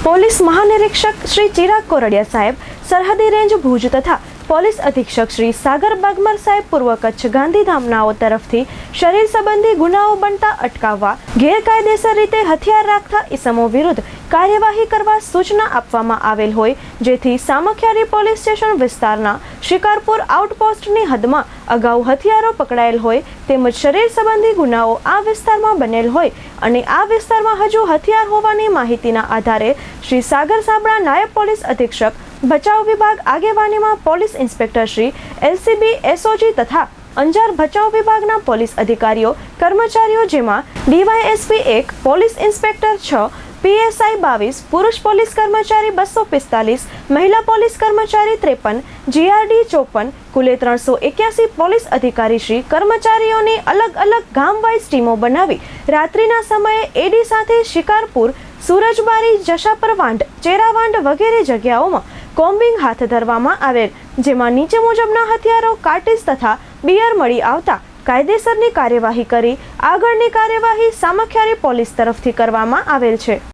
Police મહાનિરીક્ષક શ્રી ચિરાગ કોરડિયા સાહેબ, સરહદી રેન્જ ભુજ તથા પોલીસ અધિક્ષક શ્રી સાગર બાગમર સાહેબ પૂર્વ કચ્છ ગાંધીધામનાઓ તરફથી શરીર સંબંધી ગુનાઓ બનતા અટકાવવા ગેરકાયદેસર રીતે હથિયાર રાખતા ઇસમો વિરુદ્ધ કાર્યવાહી કરવા સૂચના આપવામાં આવેલ હોય, જેથી સામખિયારી પોલીસ સ્ટેશન વિસ્તારના શિકારપુર આઉટપોસ્ટની હદમાં અગાઉ હથિયારો પકડાયેલ હોય, તેમજ શરીર સંબંધી ગુનાઓ આ વિસ્તારમાં બનેલ હોય અને આ વિસ્તારમાં હજુ હથિયાર હોવાની માહિતીના આધારે શ્રી સાગર સાબળા નાયબ પોલીસ અધિક્ષક, બચાવ વિભાગ આગેવાનીમાં police inspector Shri LCB, SOG તથા અંજાર બચાવ વિભાગના પોલીસ અધિકારીઓ, કર્મચારીઓ જેમાં ડીવાયએસપી એક, પોલીસ ઇન્સ્પેક્ટર છ પીએસઆઈ બાવીસ, પુરુષ પોલીસ કર્મચારી બસો પિસ્તાલીસ, મહિલા પોલીસ કર્મચારી ત્રેપન, જીઆરડી ચોપન, કુલે ત્રણસો એક્યાસી પોલીસ અધિકારીશ્રી, કર્મચારીઓની અલગ અલગ ગામ વાઇઝ ટીમો બનાવી રાત્રિના સમયે એડી સાથે શિકારપુર, સુરજબારી જશાપર વાંઢ ચેરાવાંઢ વગેરે જગ્યાઓમાં કોમ્બિંગ હાથ ધરવામાં આવેલ, જેમાં નીચે મુજબના હથિયારો કાર્ટિસ તથા બિયર મળી આવતા કાયદેસરની કાર્યવાહી કરી આગળની કાર્યવાહી સામખિયારી પોલીસ તરફથી કરવામાં આવેલ છે.